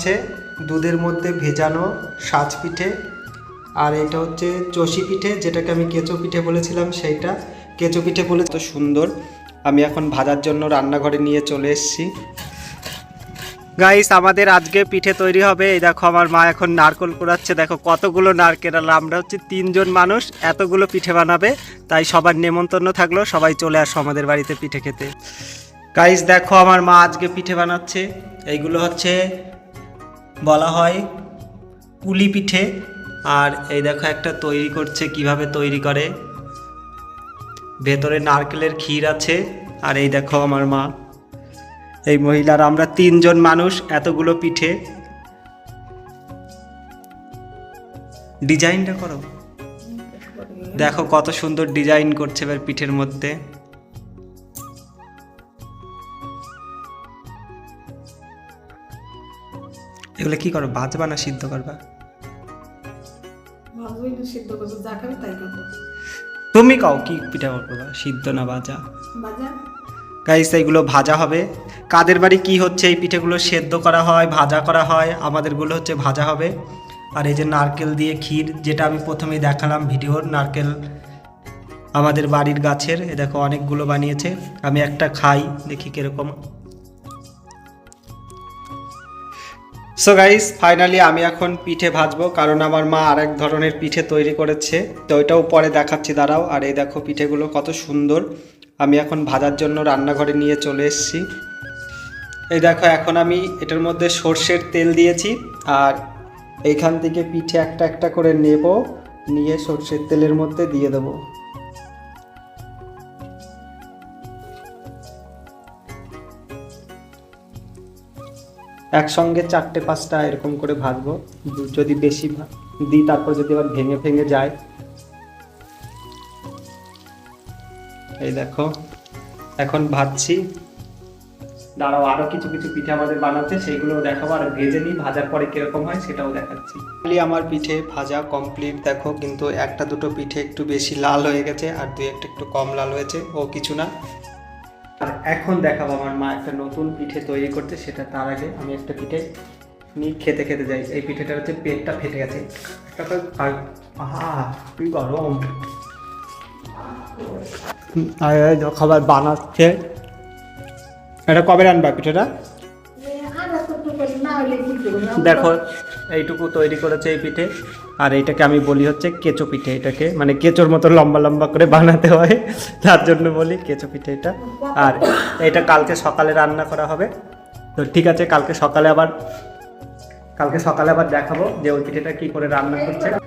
হচ্ছে দুধের মধ্যে ভেজানো সাজ পিঠে। আর এটা হচ্ছে চষি পিঠে, যেটাকে আমি কেঁচো পিঠে বলেছিলাম সেইটা। কেঁচো পিঠে বলে তো সুন্দর। আমি এখন ভাজার জন্য রান্নাঘরে নিয়ে চলে এসেছি। গাইস আমাদের আজকে পিঠে তৈরি হবে। এই দেখো, আমার মা এখন নারকল কুড়াচ্ছে। দেখো, কতগুলো নারকেল। আমরা হচ্ছে তিনজন মানুষ, এতগুলো পিঠে বানাবে। তাই সবার নেমন্তন্ন থাকল। সবাই চলে আসো আমাদের বাড়িতে পিঠে খেতে। গাইস দেখো, আমার মা আজকে পিঠে বানাচ্ছে। এইগুলো হচ্ছে বলা হয় পুলি পিঠে। আর এই দেখো একটা তৈরি করছে, কীভাবে তৈরি করে। ভেতরে নারকেলের ক্ষীর আছে, আর এই দেখো আমার মা। এই মহিলার, আমরা তিনজন মানুষ, এতগুলো পিঠে। ডিজাইনটা করো। দেখো কত সুন্দর ডিজাইন করছে এবার পিঠের মধ্যে। এগুলো কি করো বাজবা না সিদ্ধ করবা? তুমি কাও কি পিঠা করবা সিদ্ধ না বাজা? গাইস এইগুলো ভাজা হবে। কাদের বাড়ি কি হচ্ছে এই পিঠেগুলো সেদ্ধ করা হয় ভাজা করা হয় আমাদেরগুলো হচ্ছে ভাজা হবে। আর এই যে নারকেল দিয়ে ক্ষীর যেটা আমি প্রথমেই দেখালাম ভিডিওর নারকেল আমাদের বাড়ির গাছের এ দেখো অনেকগুলো বানিয়েছে। আমি একটা খাই দেখি কীরকম সো গাইস ফাইনালি আমি এখন পিঠে ভাজবো, কারণ আমার মা আরেক ধরনের পিঠে তৈরি করেছে। তো ওইটাও পরে দেখাচ্ছি, দাঁড়াও। আর এই দেখো পিঠেগুলো কত সুন্দর। আমি এখন ভাজার জন্য রান্নাঘরে নিয়ে চলে এসেছি। এই দেখো, এখন আমি এটার মধ্যে সর্ষের তেল দিয়েছি, আর এইখান থেকে পিঠে একটা একটা করে নেব, নিয়ে সর্ষের তেলের মধ্যে দিয়ে দেবো। একসঙ্গে চারটে, পাঁচটা এরকম করে ভাজবো যদি বেশি দিই, তারপর যদি আবার ভেঙে ভেঙে যায়। এই দেখো, এখন ভাজছি। দাঁড়াও, আরও কিছু কিছু পিঠে আমাদের বানাচ্ছে সেইগুলো দেখাবো। আর ভেজে নিই, ভাজার পরে কীরকম হয় সেটাও দেখাচ্ছি। আমার পিঠে ভাজা কমপ্লিট দেখো, কিন্তু একটা দুটো পিঠে একটু বেশি লাল হয়ে গেছে, আর দুই একটা একটু কম লাল হয়েছে, ও কিছু না। আর এখন দেখাবো আমার মা একটা নতুন পিঠে তৈরি করতে সেটা তার আগে আমি একটা পিঠে নিয়ে খেতে খেতে যাই। এই পিঠেটা হচ্ছে পেটটা ফেটে গেছে। একটা তো আর- আহা, কি গরম। আর খাবার বানাচ্ছে। এটা কবে রান্না পিঠেটা? দেখো, এইটুকু তৈরি করেছে এই পিঠে। আর এটাকে আমি বলি হচ্ছে কেঁচো পিঠে, এটাকে। মানে কেঁচোর মতো লম্বা লম্বা করে বানাতে হয়, তার জন্য বলি কেঁচো পিঠে এটা। আর এটা কালকে সকালে রান্না করা হবে। তো ঠিক আছে, কালকে সকালে আবার কালকে সকালে আবার দেখাবো যে ওই পিঠেটা কী করে রান্না করছে।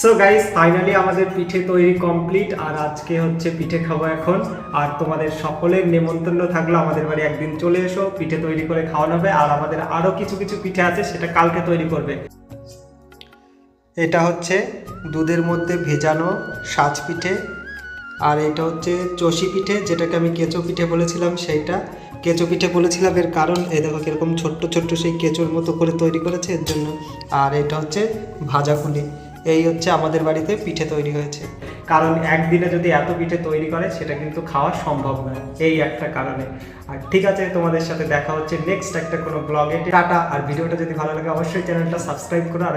সো গাইস ফাইনালি আমাদের পিঠে তৈরি কমপ্লিট আর আজকে হচ্ছে পিঠে খাব এখন। আর তোমাদের সকলের নেমন্তন্ন থাকল আমাদের বাড়ি, একদিন চলে এসো, পিঠে তৈরি করে খাওয়ানো হবে। আর আমাদের আরও কিছু কিছু পিঠে আছে, সেটা কালকে তৈরি করবে। এটা হচ্ছে দুধের মধ্যে ভেজানো সাজ পিঠে, আর এটা হচ্ছে চষি পিঠে, যেটাকে আমি কেঁচো পিঠে বলেছিলাম সেইটা। কেঁচো পিঠে বলেছিলাম এর কারণ, এই দেখো কীরকম ছোট্ট ছোট্ট সেই কেঁচোর মতো করে তৈরি করেছে এর জন্য। আর এটা হচ্ছে ভাজা ফুলি এই হচ্ছে আমাদের বাড়িতে পিঠে তৈরি হয়েছে। কারণ একদিনে যদি এত পিঠে তৈরি করে, সেটা কিন্তু খাওয়া সম্ভব নয়। এই একটা কারণে। আর ঠিক আছে, তোমাদের সাথে দেখা হচ্ছে নেক্সট একটা কোনো ব্লগে টাটা, আর ভিডিওটা যদি ভালো লাগে, অবশ্যই চ্যানেলটা সাবস্ক্রাইব করো। আর